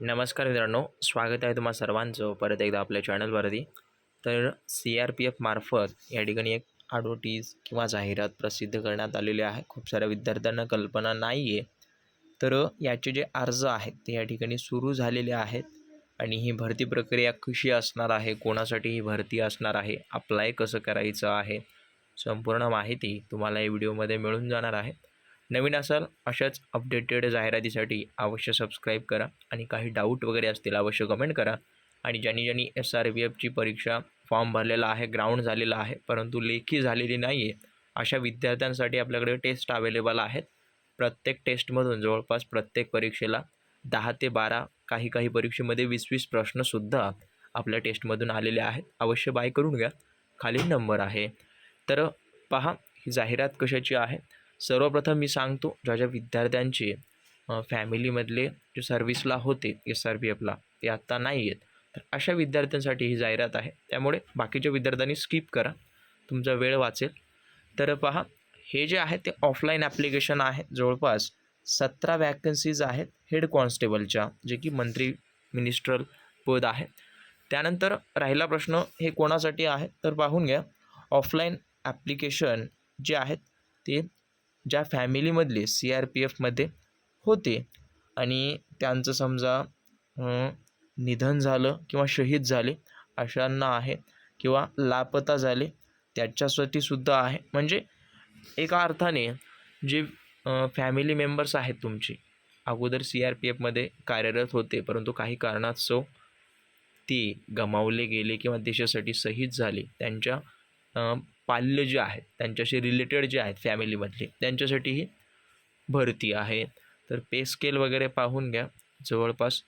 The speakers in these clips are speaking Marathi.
नमस्कार मित्रांनो स्वागत आहे तुम्हा सर्वांचं परत एकदा आपल्या चॅनलवरती. तर सी आर पी एफ मार्फत या ठिकाणी एक ॲडव्हर्टीज किंवा जाहिरात प्रसिद्ध करण्यात आलेली आहे. खूप साऱ्या विद्यार्थ्यांना कल्पना नाही आहे तर याचे जे अर्ज आहेत ते या ठिकाणी सुरू झालेले आहेत आणि ही भरती प्रक्रिया कशी असणार आहे कोणासाठी ही भरती असणार आहे अप्लाय कसं करायचं आहे संपूर्ण माहिती तुम्हाला या व्हिडिओमध्ये मिळून जाणार आहे. नवीन असाल अशाच अपडेटेड जाहिरातीसाठी अवश्य सबस्क्राईब करा आणि काही डाऊट वगैरे असतील अवश्य कमेंट करा. आणि ज्यांनी ज्यांनी एस आर बी एफची परीक्षा फॉर्म भरलेला आहे ग्राउंड झालेला आहे परंतु लेखी झालेली नाही आहे अशा विद्यार्थ्यांसाठी आपल्याकडे टेस्ट अवेलेबल आहेत. प्रत्येक टेस्टमधून जवळपास प्रत्येक परीक्षेला दहा ते बारा काही काही परीक्षेमध्ये वीस वीस प्रश्नसुद्धा आपल्या टेस्टमधून आलेले आहेत. अवश्य बाय करून घ्या. खाली नंबर आहे. तर पहा ही जाहिरात कशाची आहे? सर्वप्रथम मी सांगतो ज्या ज्या विद्यार्थ्यांचे फॅमिलीमधले जे सर्व्हिसला होते एस आर बी एफला ते आत्ता नाही आहेत. तर अशा विद्यार्थ्यांसाठी ही जाहिरात आहे. त्यामुळे बाकीच्या विद्यार्थ्यांनी स्किप करा. तुमचा वेळ वाचेल. तर पहा हे जे आहे ते ऑफलाईन ॲप्लिकेशन आहे. जवळपास सतरा वॅकन्सीज आहेत हेड कॉन्स्टेबलच्या जे की मंत्री मिनिस्ट्रल पद आहे. त्यानंतर राहिला प्रश्न हे कोणासाठी आहे? तर पाहून घ्या. ऑफलाईन ॲप्लिकेशन जे आहेत ते ज्या फॅमिलीमधले सी आर पी एफमध्ये होते आणि त्यांचं समजा निधन झालं किंवा शहीद झाले अशांना आहे किंवा लापता झाले त्याच्यासाठी सुद्धा आहे. म्हणजे एका अर्थाने जे फॅमिली मेंबर्स आहेत तुमची अगोदर सी आर पी एफमध्ये कार्यरत होते परंतु काही कारणास्तव ते गमावले गेले किंवा देशासाठी शहीद झाले त्यांच्या पाल्य जे आहेत त्यांच्याशी रिलेटेड जे आहेत फॅमिलीमधले त्यांच्यासाठीही भरती आहे. तर पे स्केल वगैरे पाहून घ्या. जवळपास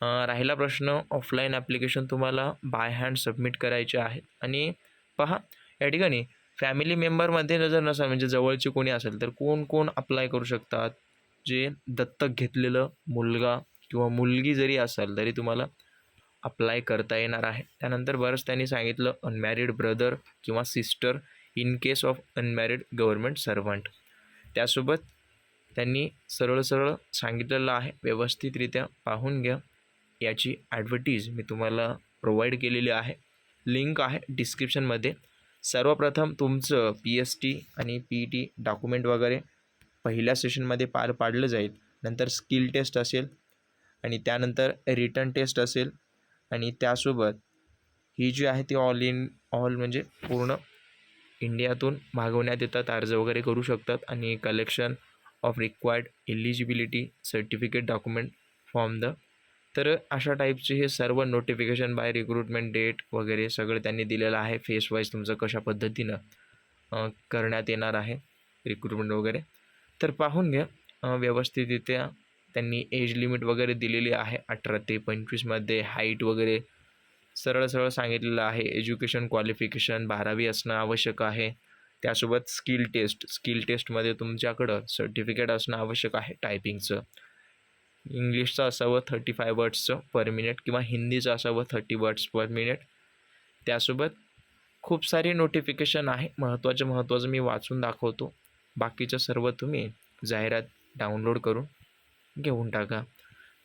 राहिला प्रश्न ऑफलाईन ॲप्लिकेशन तुम्हाला बाय हँड सबमिट करायचे आहेत आणि पहा या ठिकाणी फॅमिली मेंबरमध्ये जर नसा म्हणजे जवळचे कोणी असेल तर कोण कोण अप्लाय करू शकतात? जे दत्तक घेतलेलं मुलगा किंवा मुलगी जरी असेल तरी तुम्हाला अप्लाय करता येणार आहे. त्यानंतर बरंच त्यांनी सांगितलं अनमॅरिड ब्रदर किंवा sister in case of unmarried government servant त्यासोबत त्यांनी सरळ सरळ सांगितलेलं आहे व्यवस्थितरित्या पाहून घ्या. याची ॲडव्हर्टीज मी तुम्हाला प्रोव्हाइड केलेली आहे. लिंक आहे डिस्क्रिप्शनमध्ये सर्वप्रथम तुमचं पी एस टी आणि पी ई टी डॉक्युमेंट वगैरे पहिल्या सेशनमध्ये पार पाडलं जाईल. नंतर स्किल टेस्ट असेल आणि त्यानंतर रिटर्न टेस्ट असेल. आणि त्यासोबत ही जी आहे ती ऑल इन ऑल म्हणजे पूर्ण इंडियातून मागवण्यात येतात अर्ज वगैरे करू शकतात आणि collection of required eligibility certificate document form the तर अशा टाईपचे हे सर्व नोटिफिकेशन बाय रिक्रुटमेंट डेट वगैरे सगळं त्यांनी दिलेलं आहे. फेस वाईज तुमचं कशा पद्धतीनं करण्यात येणार आहे रिक्रुटमेंट वगैरे. तर पाहून घ्या व्यवस्थितरित्या त्यांनी एज लिमिट वगैरे दिलेली आहे अठरा ते पंचवीसमध्ये हाईट वगैरे सरळ सरळ सांगितलेलं आहे. एज्युकेशन क्वालिफिकेशन बारावी असणं आवश्यक आहे. त्यासोबत स्किल टेस्ट स्किल टेस्टमध्ये तुमच्याकडं सर्टिफिकेट असणं आवश्यक आहे टायपिंगचं इंग्लिशचं असावं थर्टी फाय वर्ड्सचं पर मिनिट किंवा हिंदीचं असावं थर्टी वर्ड्स पर मिनिट त्यासोबत खूप सारी नोटिफिकेशन आहे. महत्त्वाचं महत्त्वाचं मी वाचून दाखवतो. बाकीचं सर्व तुम्ही जाहिरात डाउनलोड करून घेऊन टाका.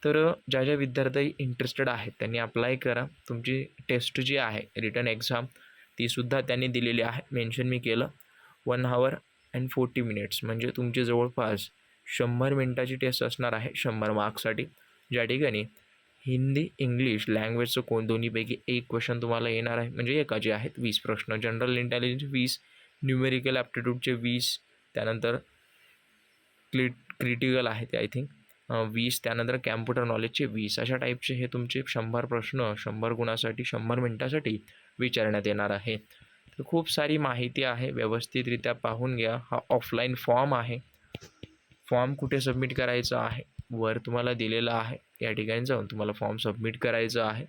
तर ज्या ज्या विद्यार्थी इंटरेस्टेड आहेत त्यांनी अप्लाय करा. तुमची टेस्ट जी आहे रिटर्न एक्झाम तीसुद्धा त्यांनी दिलेली आहे. मेन्शन मी केलं. One hour and forty minutes म्हणजे तुमची जवळपास शंभर मिनटाची टेस्ट असणार आहे शंभर मार्क्ससाठी. ज्या ठिकाणी हिंदी इंग्लिश लँग्वेजचं कोण दोन्हीपैकी एक क्वेश्चन तुम्हाला येणार आहे म्हणजे एकाचे आहेत वीस प्रश्न. जनरल इंटेलिजन्स वीस न्यूमेरिकल ॲप्टिट्यूडचे वीस त्यानंतर क्लि क्रिटिकल आहेत आय थिंक वीस त्यानंतर कॅम्प्युटर नॉलेजचे वीस अशा टाईपचे हे तुमचे शंभर प्रश्न शंभर गुणासाठी शंभर मिनटासाठी विचारण्यात येणार आहे. तर खूप सारी माहिती आहे व्यवस्थितरित्या पाहून घ्या. हा ऑफलाईन फॉर्म आहे. फॉर्म कुठे सबमिट करायचा आहे? वर तुम्हाला दिलेला आहे. या ठिकाणी जाऊन तुम्हाला फॉर्म सबमिट करायचा आहे.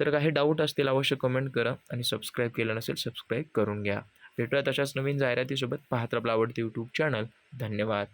तर काही डाऊट असतील अवश्य कमेंट करा आणि सबस्क्राईब केलं नसेल सबस्क्राईब करून घ्या. भेटूया तशाच नवीन जाहिरातीसोबत. पाहत आपलं आवडते यूट्यूब चॅनल. धन्यवाद.